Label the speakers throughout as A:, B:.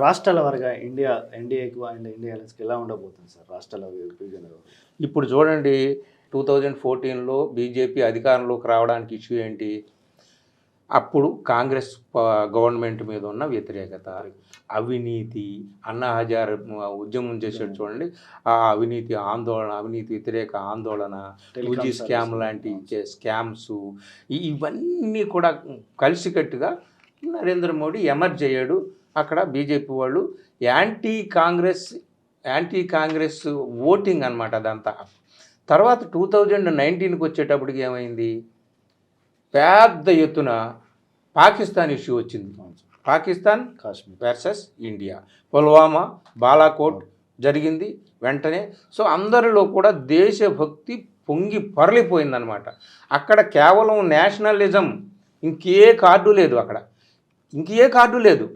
A: రాష్ట్రాల వారిగా ఇండియా ఎన్డీఏకి అండ్ ఇండియా అలయన్స్కి ఎలా ఉండబోతుంది సార్? రాష్ట్రాల విభజన
B: ఇప్పుడు చూడండి టూ థౌజండ్ ఫోర్టీన్లో బీజేపీ అధికారంలోకి రావడానికి ఇష్యూ ఏంటి? అప్పుడు కాంగ్రెస్ గవర్నమెంట్ మీద ఉన్న వ్యతిరేకత. అవినీతి అన్నా హజార్ ఉద్యమం చేసాడు చూడండి. ఆ అవినీతి ఆందోళన అవినీతి వ్యతిరేక ఆందోళన యూజీ స్కామ్
A: services.
B: లాంటి స్కామ్స్ ఇవన్నీ కూడా కలిసికట్టుగా నరేంద్ర మోడీ ఎమర్జ్ అయ్యాడు. అక్కడ బీజేపీ వాళ్ళు anti Congress anti Congress voting అనమాట అదంతా. తర్వాత టూ థౌజండ్ నైన్టీన్కి వచ్చేటప్పటికి ఏమైంది? పెద్ద ఎత్తున పాకిస్తాన్ ఇష్యూ వచ్చింది. పాకిస్తాన్
A: కాశ్మీర్.
B: Versus India. పుల్వామా బాలాకోట్ జరిగింది వెంటనే. సో అందరిలో కూడా దేశభక్తి పొంగి పొరలిపోయిందనమాట అక్కడ కేవలం నేషనలిజం ఇంకే కార్డు లేదు అక్కడ. ఇంకే కార్డు లేదు.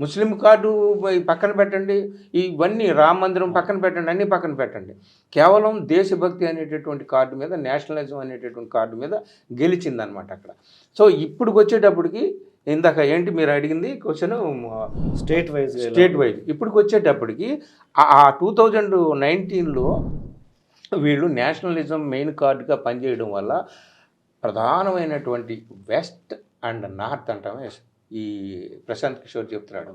B: ముస్లిం కార్డు పక్కన పెట్టండి ఇవన్నీ రామ మందిరం పక్కన పెట్టండి అన్నీ పక్కన పెట్టండి. కేవలం దేశభక్తి అనేటటువంటి కార్డు మీద నేషనలిజం అనేటటువంటి కార్డు మీద గెలిచిందనమాట అక్కడ. సో ఇప్పుడు వచ్చేటప్పటికి ఇందాక ఏంటి మీరు అడిగింది question?
A: State wise
B: state wise ఇప్పటికి వచ్చేటప్పటికి ఆ- ఆ టూ థౌజండ్ నైన్టీన్లో వీళ్ళు నేషనలిజం మెయిన్ కార్డుగా పనిచేయడం వల్ల ప్రధానమైనటువంటి వెస్ట్ అండ్ నార్త్ అంటామే ఈ ప్రశాంత్ కిషోర్ చెప్తున్నాడు.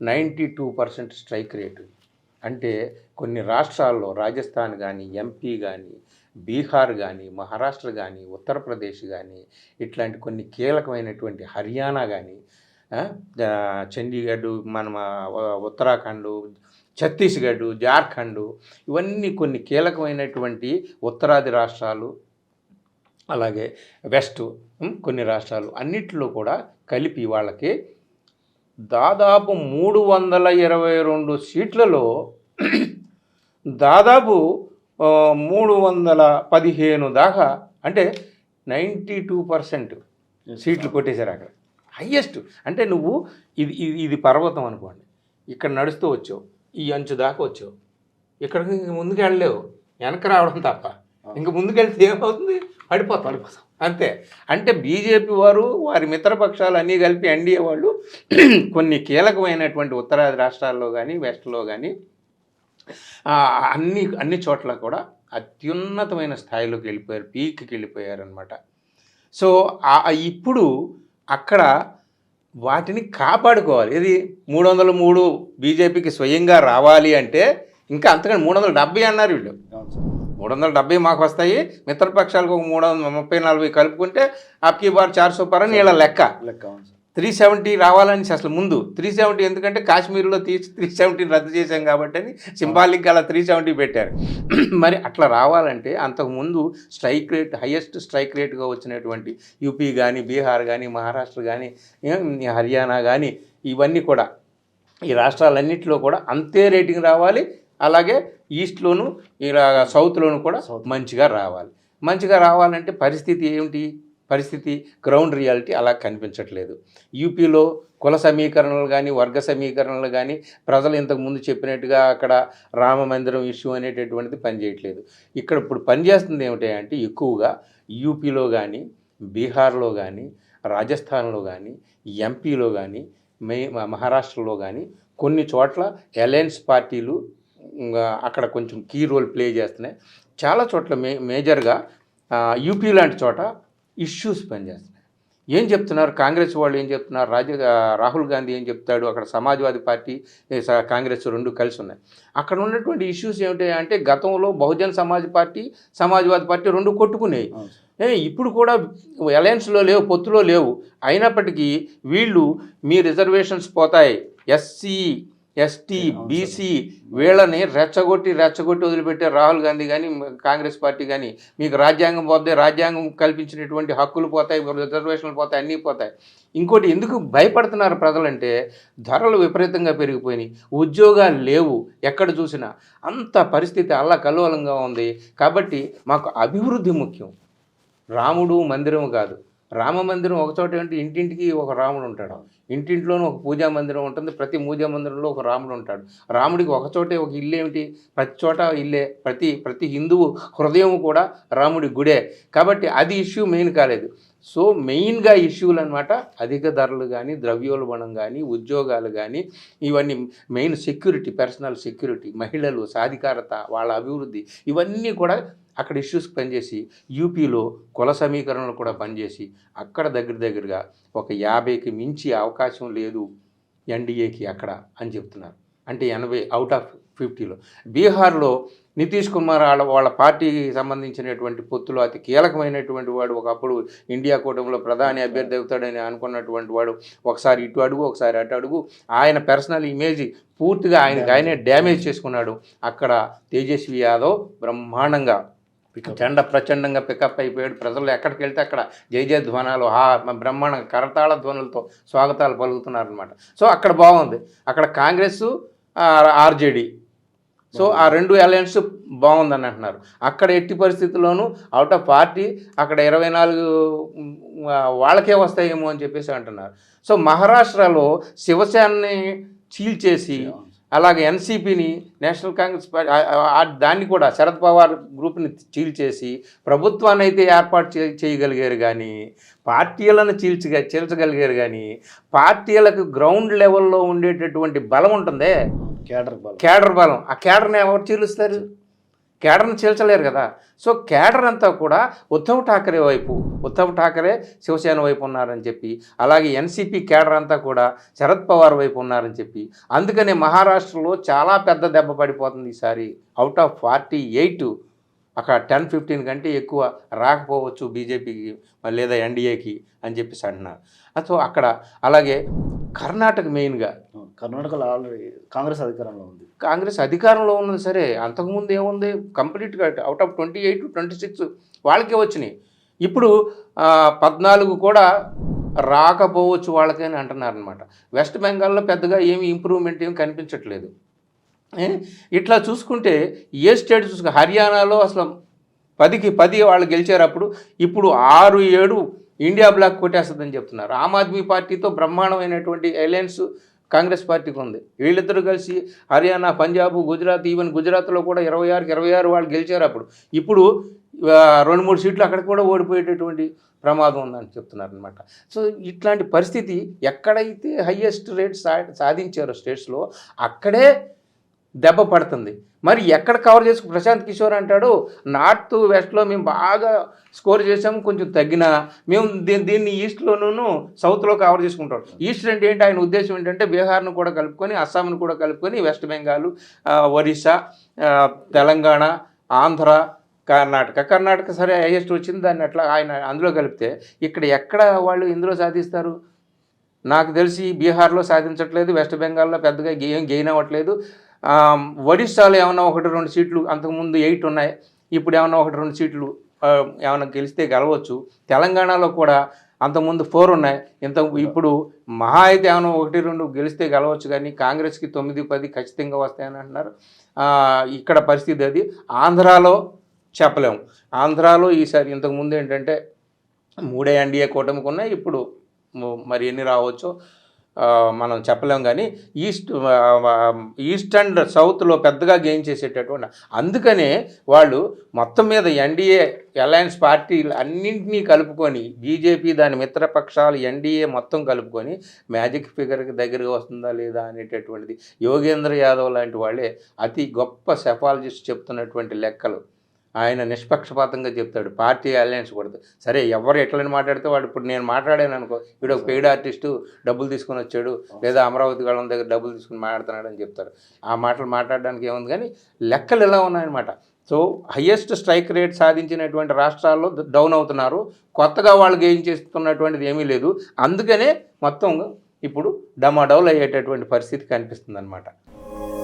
B: Ninety two percent strike rate. అంటే కొన్ని రాష్ట్రాల్లో రాజస్థాన్ కానీ ఎంపీ కానీ బీహార్ కానీ మహారాష్ట్ర కానీ ఉత్తరప్రదేశ్ కానీ ఇట్లాంటి కొన్ని కీలకమైనటువంటి హర్యానా కానీ చండీగఢ్ మన ఉత్తరాఖండ్ ఛత్తీస్గఢ్ జార్ఖండ్ ఇవన్నీ కొన్ని కీలకమైనటువంటి ఉత్తరాది రాష్ట్రాలు అలాగే వెస్ట్ కొన్ని రాష్ట్రాలు అన్నిటిలో కూడా కలిపి వాళ్ళకి దాదాపు మూడు వందల ఇరవై రెండు సీట్లలో దాదాపు మూడు వందల పదిహేను దాకా అంటే నైంటీ టూ పర్సెంట్ సీట్లు కొట్టేశారు అక్కడ. హయ్యెస్ట్ అంటే నువ్వు ఇది ఇది ఇది పర్వతం అనుకోండి. ఇక్కడ నడుస్తూ వచ్చావు ఈ అంచు దాకా వచ్చావు. ఇక్కడికి ఇంక ముందుకు వెళ్ళలేవు వెనక రావడం తప్ప. ఇంక ముందుకెళ్తే ఏమవుతుంది? పడిపోతాం. పడిపోతాం అంతే. అంటే బీజేపీ వారు వారి మిత్రపక్షాలు అన్నీ కలిపి ఎన్డీఏ వాళ్ళు కొన్ని కీలకమైనటువంటి ఉత్తరాది రాష్ట్రాల్లో కానీ వెస్ట్లో కానీ అన్ని అన్ని చోట్ల కూడా అత్యున్నతమైన స్థాయిలోకి వెళ్ళిపోయారు పీక్కి వెళ్ళిపోయారనమాట సో ఇప్పుడు అక్కడ వాటిని కాపాడుకోవాలి. ఇది మూడు వందల మూడు బీజేపీకి స్వయంగా రావాలి అంటే ఇంకా అంతకంటే మూడు వందల డెబ్బై అన్నారు వీళ్ళు. మూడు వందల డెబ్బై మాకు వస్తాయి. మిత్రపక్షాలకు ఒక మూడు వందల ముప్పై నలభై కలుపుకుంటే అప్కీ బార్ చార్ సూపర్ అని వీళ్ళ లెక్క.
A: లెక్క
B: త్రీ సెవెంటీ రావాలని అసలు ముందు. త్రీ సెవెంటీ ఎందుకంటే కాశ్మీర్లో తీసి త్రీ సెవెంటీని రద్దు చేశాం కాబట్టి అని సింబాలిక్ అలా త్రీ సెవెంటీ పెట్టారు. మరి అట్లా రావాలంటే అంతకుముందు స్ట్రైక్ రేట్ హయ్యెస్ట్ స్ట్రైక్ రేట్గా వచ్చినటువంటి యూపీ కానీ బీహార్ కానీ మహారాష్ట్ర కానీ హర్యానా కానీ ఇవన్నీ కూడా ఈ రాష్ట్రాలన్నింటిలో కూడా అంతే రేటింగ్ రావాలి. అలాగే ఈస్ట్లోను ఇలా సౌత్లోను కూడా. మంచిగా రావాలి. మంచిగా రావాలంటే పరిస్థితి ఏమిటి? పరిస్థితి గ్రౌండ్ రియాలిటీ అలా కనిపించట్లేదు. యూపీలో కుల సమీకరణలు కానీ వర్గ సమీకరణలు కానీ ప్రజలు ఇంతకు ముందు చెప్పినట్టుగా అక్కడ రామ మందిరం ఇష్యూ అనేటటువంటిది పనిచేయట్లేదు. ఇక్కడ ఇప్పుడు పనిచేస్తుంది ఏమిటి అంటే ఎక్కువగా యూపీలో కానీ బీహార్లో కానీ రాజస్థాన్లో కానీ ఎంపీలో కానీ మహారాష్ట్రలో కానీ కొన్ని చోట్ల అలయన్స్ పార్టీలు అక్కడ కొంచెం కీ రోల్ ప్లే చేస్తున్నాయి. చాలా చోట్ల మే మేజర్గా యూపీ లాంటి చోట ఇష్యూస్ పనిచేస్తున్నాయి. ఏం చెప్తున్నారు? కాంగ్రెస్ వాళ్ళు ఏం చెప్తున్నారు? రాజ రాహుల్ గాంధీ ఏం చెప్తాడు? అక్కడ సమాజ్వాదీ పార్టీ కాంగ్రెస్ రెండు కలిసి ఉన్నాయి. అక్కడ ఉన్నటువంటి ఇష్యూస్ ఏమిటి అంటే గతంలో బహుజన్ సమాజ్ పార్టీ సమాజ్వాదీ పార్టీ రెండు కొట్టుకునేవి ఇప్పుడు కూడా అలయన్స్లో లేవు పొత్తులో లేవు. అయినప్పటికీ వీళ్ళు మీ రిజర్వేషన్స్ పోతాయి. ఎస్సీ ఎస్టీ బీసీ వీళ్ళని రెచ్చగొట్టి రెచ్చగొట్టి వదిలిపెట్టారు రాహుల్ గాంధీ కానీ కాంగ్రెస్ పార్టీ కానీ మీకు రాజ్యాంగం పోతే రాజ్యాంగం కల్పించినటువంటి హక్కులు పోతాయి రిజర్వేషన్లు పోతాయి అన్నీ పోతాయి. ఇంకోటి ఎందుకు భయపడుతున్నారు ప్రజలంటే ధరలు విపరీతంగా పెరిగిపోయినాయి. ఉద్యోగాలు లేవు ఎక్కడ చూసినా. అంత పరిస్థితి అల్లకల్లోలంగా ఉంది. కాబట్టి మాకు అభివృద్ధి ముఖ్యం. రాముడు మందిరం కాదు. రామ మందిరం ఒక చోట ఏంటి? ఇంటింటికి ఒక రాముడు ఉంటాడు. ఇంటింట్లోనూ ఒక పూజా మందిరం ఉంటుంది. ప్రతి పూజా మందిరంలో ఒక రాముడు ఉంటాడు. రాముడికి ఒక చోటే ఒక ఇల్లు ఏమిటి? ప్రతి చోట ఇల్లే. ప్రతి ప్రతి హిందువు హృదయం కూడా రాముడి గుడే. కాబట్టి అది ఇష్యూ మెయిన్ కాలేదు. సో మెయిన్గా ఇష్యూలు అనమాట అధిక ధరలు కానీ ద్రవ్యోల్బణం కానీ ఉద్యోగాలు కానీ ఇవన్నీ మెయిన్ సెక్యూరిటీ పర్సనల్ సెక్యూరిటీ మహిళలు సాధికారత వాళ్ళ అభివృద్ధి ఇవన్నీ కూడా అక్కడ ఇష్యూస్ పనిచేసి యూపీలో కుల సమీకరణలు కూడా పనిచేసి అక్కడ దగ్గర దగ్గరగా ఒక యాభైకి మించి అవకాశం లేదు ఎన్డీఏకి అక్కడ అని చెప్తున్నారు. అంటే ఎనభై అవుట్ ఆఫ్ ఫిఫ్టీలో బీహార్లో నితీష్ కుమార్ వాళ్ళ వాళ్ళ పార్టీకి సంబంధించినటువంటి పొత్తులో అతి కీలకమైనటువంటి వాడు ఒకప్పుడు ఇండియా కూటమిలో ప్రధాని అభ్యర్థి అవుతాడని అనుకున్నటువంటి వాడు ఒకసారి ఇటు అడుగు ఒకసారి అటు అడుగు ఆయన పర్సనల్ ఇమేజ్ పూర్తిగా ఆయనకు ఆయనే డ్యామేజ్ చేసుకున్నాడు. అక్కడ తేజస్వి యాదవ్ బ్రహ్మాండంగా చండ ప్రచండంగా పికప్ అయిపోయాడు. ప్రజలు ఎక్కడికి వెళ్తే అక్కడ జై జయ ధ్వనాలు ఆ బ్రహ్మాండంగా కరతాళ ధ్వనులతో స్వాగతాలు పలుకుతున్నారనమాట సో అక్కడ బాగుంది. అక్కడ కాంగ్రెస్ ఆర్జేడీ. సో ఆ రెండు అలయన్స్ బాగుందని అంటున్నారు. అక్కడ ఎట్టి పరిస్థితుల్లోనూ అవుట్ ఆఫ్ పార్టీ అక్కడ ఇరవై నాలుగు వాళ్ళకే వస్తాయేమో అని చెప్పేసి అంటున్నారు. సో మహారాష్ట్రలో శివసేనని చీల్చేసి అలాగే ఎన్సీపీని నేషనల్ కాంగ్రెస్ పార్టీ దాన్ని కూడా శరద్ పవార్ గ్రూప్ని చీల్చేసి ప్రభుత్వాన్ని అయితే ఏర్పాటు చేయగలిగారు కానీ పార్టీలను చీల్చగా చీల్చగలిగారు కానీ పార్టీలకు గ్రౌండ్ లెవెల్లో ఉండేటటువంటి బలం ఉంటుందే?
A: కేడర్ బలం.
B: కేడర్ బలం. ఆ కేడర్ని ఎవరు చీలుస్తారు? కేడర్ను చీల్చలేరు కదా. సో కేడర్ అంతా కూడా ఉద్ధవ్ ఠాకరే వైపు ఉద్ధవ్ ఠాకరే శివసేన వైపు ఉన్నారని చెప్పి అలాగే ఎన్సీపీ కేడర్ అంతా కూడా శరద్ పవార్ వైపు ఉన్నారని చెప్పి అందుకనే మహారాష్ట్రలో చాలా పెద్ద దెబ్బ పడిపోతుంది ఈసారి. అవుట్ ఆఫ్ ఫార్టీ ఎయిట్ అక్కడ టెన్ ఫిఫ్టీన్ కంటే ఎక్కువ రాకపోవచ్చు బీజేపీకి లేదా ఎన్డీఏకి అని చెప్పేసి అంటున్నారు. సో అక్కడ అలాగే కర్ణాటక మెయిన్గా
A: కర్ణాటకలో ఆల్రెడీ కాంగ్రెస్ అధికారంలో ఉంది.
B: కాంగ్రెస్ అధికారంలో ఉన్నది సరే అంతకుముందు ఏముంది? కంప్లీట్గా out of twenty eight twenty six వాళ్ళకే వచ్చినాయి. ఇప్పుడు పద్నాలుగు కూడా రాకపోవచ్చు వాళ్ళకే అని అంటున్నారనమాట వెస్ట్ బెంగాల్లో పెద్దగా ఏమి ఇంప్రూవ్మెంట్ ఏమి కనిపించట్లేదు. ఇట్లా చూసుకుంటే ఏ స్టేట్ చూసుకు హర్యానాలో అసలు పదికి పది వాళ్ళు గెలిచారు అప్పుడు ఇప్పుడు ఆరు ఏడు ఇండియా బ్లాక్ కొట్టేస్తుందని చెప్తున్నారు. ఆమ్ ఆద్మీ పార్టీతో బ్రహ్మాండమైనటువంటి అలయన్స్ కాంగ్రెస్ పార్టీకి ఉంది. వీళ్ళిద్దరూ కలిసి హర్యానా పంజాబ్ గుజరాత్ ఈవెన్ గుజరాత్లో కూడా ఇరవై ఆరుకి ఇరవై ఆరు వాళ్ళు గెలిచారు అప్పుడు. ఇప్పుడు రెండు మూడు సీట్లు అక్కడ కూడా ఓడిపోయేటటువంటి ప్రమాదం ఉందని చెప్తున్నారనమాట సో ఇట్లాంటి పరిస్థితి ఎక్కడైతే హయ్యెస్ట్ రేట్ సా సాధించారో స్టేట్స్లో అక్కడే దెబ్బ పడుతుంది. మరి ఎక్కడ కవర్ చేసుకు ప్రశాంత్ కిషోర్ అంటాడు నార్త్ వెస్ట్లో మేము బాగా స్కోర్ చేసాము కొంచెం తగ్గినా. మేము దీన్ని దీన్ని ఈస్ట్లోనూ సౌత్లో కవర్ చేసుకుంటాం. ఈస్ట్ అంటే ఏంటి? ఆయన ఉద్దేశం ఏంటంటే బీహార్ను కూడా కలుపుకొని అస్సాంను కూడా కలుపుకొని వెస్ట్ బెంగాల్ ఒరిస్సా తెలంగాణ ఆంధ్ర కర్ణాటక. కర్ణాటక సరే హైయెస్ట్ వచ్చింది దాన్ని అట్లా ఆయన అందులో కలిపితే ఇక్కడ ఎక్కడ వాళ్ళు ఇందులో సాధిస్తారు? నాకు తెలిసి బీహార్లో సాధించట్లేదు వెస్ట్ బెంగాల్లో పెద్దగా ఏం గెయిన్ అవ్వట్లేదు. ఒడిస్సాలో ఏమన్నా ఒకటి రెండు సీట్లు అంతకుముందు ఎయిట్ ఉన్నాయి ఇప్పుడు ఏమన్నా ఒకటి రెండు సీట్లు ఏమైనా గెలిస్తే గెలవచ్చు. తెలంగాణలో కూడా అంతకుముందు ఫోర్ ఉన్నాయి ఇంత ఇప్పుడు మహా అయితే ఏమైనా ఒకటి రెండు గెలిస్తే గెలవచ్చు కానీ కాంగ్రెస్కి తొమ్మిది పది ఖచ్చితంగా వస్తాయని అంటున్నారు. ఇక్కడ పరిస్థితి అది. ఆంధ్రాలో చెప్పలేము. ఆంధ్రాలో ఈసారి ఇంతకుముందు ఏంటంటే మూడే ఎన్డీఏ కూటమికి ఉన్నాయి ఇప్పుడు మరి ఎన్ని రావచ్చో మనం చెప్పలేం కానీ ఈస్ట్ ఈస్ట్ అండ్ సౌత్లో పెద్దగా గెయిన్ చేసేటటువంటి అందుకనే వాళ్ళు మొత్తం మీద ఎన్డీఏ అలయన్స్ పార్టీలు అన్నింటినీ కలుపుకొని బీజేపీ దాని మిత్రపక్షాలు ఎన్డీఏ మొత్తం కలుపుకొని మ్యాజిక్ ఫిగర్కి దగ్గరగా వస్తుందా లేదా అనేటటువంటిది యోగేంద్ర యాదవ్ లాంటి వాళ్ళే అతి గొప్ప సెఫాలజిస్ట్ చెప్తున్నటువంటి లెక్కలు. ఆయన నిష్పక్షపాతంగా చెప్తాడు. పార్టీ అలయన్స్ కూడదు సరే ఎవరు ఎట్లని మాట్లాడితే వాడు ఇప్పుడు నేను మాట్లాడాను అనుకో వీడు ఒక పెయిడ్ ఆర్టిస్టు డబ్బులు తీసుకొని వచ్చాడు లేదా అమరావతి వాళ్ళ దగ్గర డబ్బులు తీసుకుని మాట్లాడుతున్నాడు అని చెప్తారు. ఆ మాటలు మాట్లాడడానికి ఏముంది కానీ లెక్కలు ఎలా ఉన్నాయన్నమాట. సో హయ్యెస్ట్ స్ట్రైక్ రేట్ సాధించినటువంటి రాష్ట్రాల్లో డౌన్ అవుతున్నారు. కొత్తగా వాళ్ళు గెయిన్ చేస్తున్నటువంటిది ఏమీ లేదు. అందుకనే మొత్తం ఇప్పుడు డమాడౌల్ అయ్యేటటువంటి పరిస్థితి కనిపిస్తుంది అనమాట